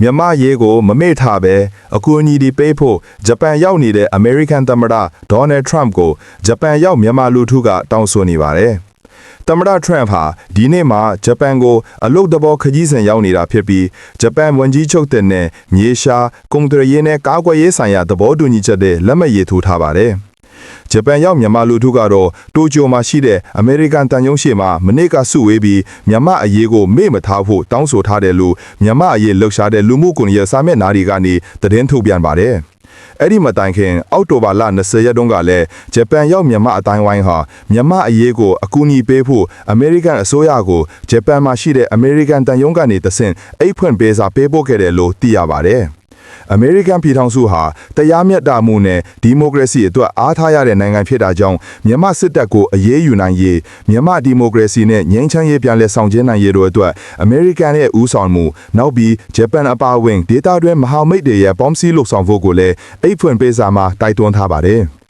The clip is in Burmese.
မြန်မာရေးကိုမမေ့ထားပဲအကူအညီတွေပေးဖို့ဂျပန်ရောက်နေတဲ့အမေရိကန်သမ္မတဒေါ်နယ်ထရန့်ကိုဂျပန်ရောက်မြန်မာလူထုကတောင်းဆိုနေပါတယ်။သမ္မတထရန့်ဟာဒီနေ့မှာဂျပန်ကိုအလုတ်တဘောခကြီးစဉ်ရောက်နေတာဖြစ်ပြီးဂျပန်ဝန်ကြီးချုပ်တဲ့နဲ့မြေရှားကုန်သွယ်ရေးနဲ့ကာကွယ်ရေးဆိုင်ရာသဘောတူညီချက်တွေလက်မှတ်ရေးထိုးထားပါတယ်။ ဂျပန်ရောက်မြန်မာလူထုကတော့တိုကျိုမှာရှိတဲ့အမေရိကန်တန်ယုံရှေ့မှာမနေ့ကစုဝေးပြီးမြန်မာအရေးကိုမေ့မထားဖို့တောင်းဆိုထားတယ်လို့မြန်မာအရေးလှုပ်ရှားတဲ့လူမှုကွန်ရက်စာမျက်နှာတွေကနေသတင်းထုတ်ပြန်ပါတယ်။အဲ့ဒီမတိုင်ခင် အောက်တိုဘာလ20ရက်တုန်းကလည်းဂျပန်ရောက်မြန်မာအတိုင်းဝိုင်းဟာမြန်မာအရေးကိုအကူအညီပေးဖို့အမေရိကန်အစိုးရကိုဂျပန်မှာရှိတဲ့အမေရိကန်တန်ယုံကနေတဆင့်အိတ်ဖွင့်ပေးစာပေးပို့ခဲ့တယ်လို့သိရပါတယ်။ အမေရိကန်ပြည်ထောင်စုဟာတရားမျှတမှုနဲ့ဒီမိုကရေစီအတွက်အားထားရတဲ့နိုင်ငံဖြစ်တာကြောင့်မြန်မာစစ်တပ်ကိုအရေးယူနိုင်ရေးမြန်မာဒီမိုကရေစီနဲ့ငြိမ်းချမ်းရေးပြန်လည်ဆောင်ကျဉ်နိုင်ရေးတို့အတွက်အမေရိကန်ရဲ့ဦးဆောင်မှုနောက်ပြီးဂျပန်အပါအဝင်ဒေသတွင်းမဟာမိတ်တွေရဲ့ပေါင်းစည်းလှုပ်ဆောင်ဖို့ကိုလည်းအိတ်ဖွင့်ပေးစာမှာတိုက်တွန်းထားပါတယ်။